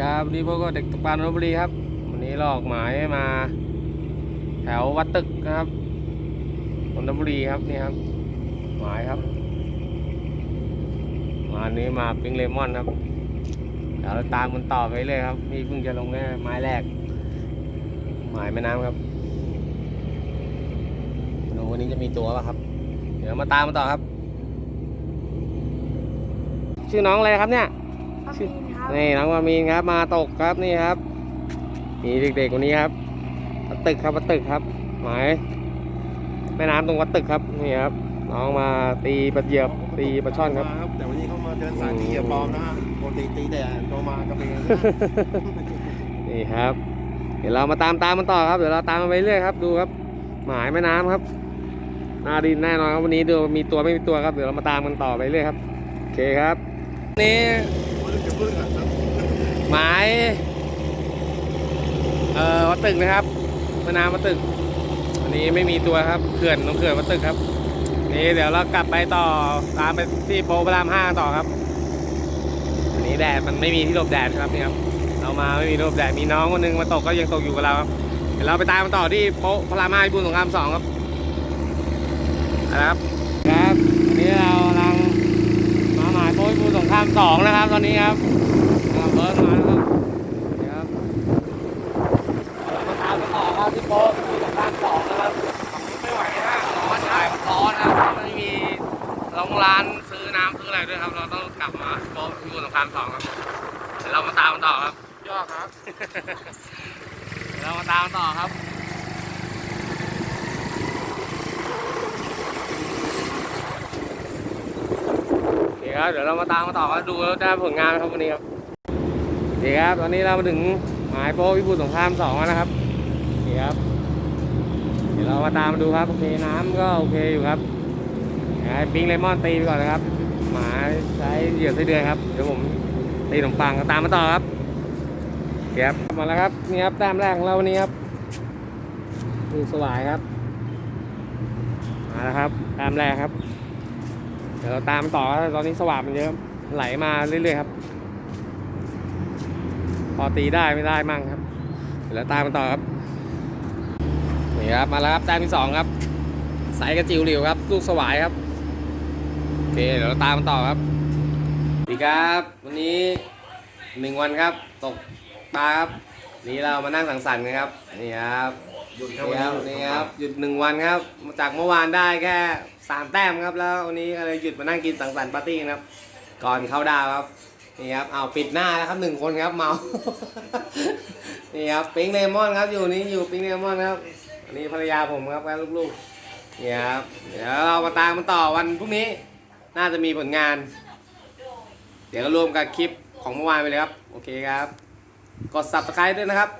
ครับวันนี่พวกก็เด็กตกปลานนทบุรีครับ วันนี้เราออกหมายมา แถววัดตึกนะครับนนทบุรีครับนี่ครับ หมายครับมาอันนี้มาปิ้งเลมอนครับเดี๋ยวเราตามมันต่อไปเลยครับนี่เพิ่งจะลงแค่ไม้แรก หมายแม่น้ำครับดูวันนี้จะมีตัวป่ะครับ เดี๋ยวมาตามมันต่อครับ ชื่อน้องอะไรครับเนี่ยปามี นครับนี่น้องวามีนครับ มาตกครับนี่ครับมีเด็กๆคนนี้ครับวัดตึกครับวัดตึกครับหมายแม่น้ำตรงวัดตึกครับนี่ครับน้องมาตีปลาเหยียบตีปลาช่อนครับมาแต่วันนี้เขามาเดินสายตีกับปลอมนะฮะปกติตีแต่โลมากระเบนนี่ครับ เดี๋ยวเรามาตามตามมันต่อครับเดี๋ยวเราตามมันไปเรื่อยครับดูครับ หมายแม่น้ำครับหนาดินแน่นอนครับวันนี้ดูมีตัวไม่มีตัวครับเดี๋ยวเรามาตามกันต่อไปเรื่อยครับโอเคครับ นี่ จะพึ่งอะครับ หมายเอ่อวัดตึกนะครับม่น้ำวัดตึกอันนี้ไม่มีตัวครับเขื่อนตรงเขื่อนวัดตึกครับ นี่เดี๋ยวเรากลับไปต่อตามไปที่โปพระรามห้าต่อครับ อันนี้แดดมันไม่มีที่หลบแดดครับนี่ครับเรามาไม่มีหลบแดดมีน้องคนหนึงมาตกก็ยังตกอยู่กับเราครับเดี๋ยวเราไปตามกันต่อที่โปพระรามห้าพิบูลสงครามสองครับนะครับครับอันนี้เรากำลังมาหมายโป๊ะพิบูลสงครามสองนะครับ ตอนนี้ครับ มาแล้วครับนี่ครับเรามาตามกันต่อครับที่โป๊ะพิบูลสงคสองนะครับไม่ไหวนะร้อนถ่ายมันร้อนนะครับไม่มีโรงร้านซื้อน้ำซื้ออะไรด้วยครับ เราต้องกลับมาโป๊ะพิบูลสงครามสองครับเดี๋ยวเรามาตามกันต่อครับยอดครับเรามาตามต่อครับเคครับเดี๋ยวเรามาตามมาต่อครับดูแล้วได้ผลงานครับวันนี้ครับ โอเครับตอนนี้เรามาถึงหมายโป๊ะพิบูลสงครามสองแล้วนะครับโอเครับ เดี๋ยวเรามาตามมาดูครับโอเคน้ำก็โอเคอยู่ครับให้ปิ้งเลมอนตีไปก่อนนะครับ หมาใช้เหยื่อไส้เดือนครับเดี๋ยวผมตีขนมปังก็ตามมาต่อครับครับมาแล้วครับนี่ครับแต้มแรกของเราวันนี้ครับลูกสวายครับมาแล้วครับแต้มแรกครับเดี๋ยวเราตามต่อครับตอนนี้สว่างมันเยอะไหลมาเรื่อยๆครับ อตีได้ไม่ได้มั่งครับเดี๋ยวเราตามกันต่อครับนี่ครับมาแล้วครับแต้มที่สองครับสายกระจิ๋วหลิวครับ ลูกสวายครับโอเคเดี๋ยวเราตามกันต่อครับสวัสดีครับ วันนี้หนึ่งวันครับ ตกปลาครับนี่เรามานั่งสังสรรค์กันครับนี่ครับหยุดนี่ครับครับนี่ครับหยุดหนึ่งวันครับมาจากเมื่อวานได้แค่สามแต้มครับแล้ววันนี้ก็เลยหยุดมานั่งกินสังสรรค์ปาร์ตี้กันครับ ก่อนเข้าดาวครับ นี่ครับเอาปิดหน้าแล้วครับหนึ่งคนครับเมา นี่ครับปิงเลมอนครับอยู่นี่อยู่ปิงเลมอนครับอันนี้ภรรยาผมครับและลูกๆนี่ครับเดี๋ยวเรามาตามมันต่อวันพรุ่งนี้ น่าจะมีผลงาน เดี๋ยวก็รวมกับคลิปของเมื่อวานไปเลยครับ โอเคครับ กด subscribe ด้วยนะครับ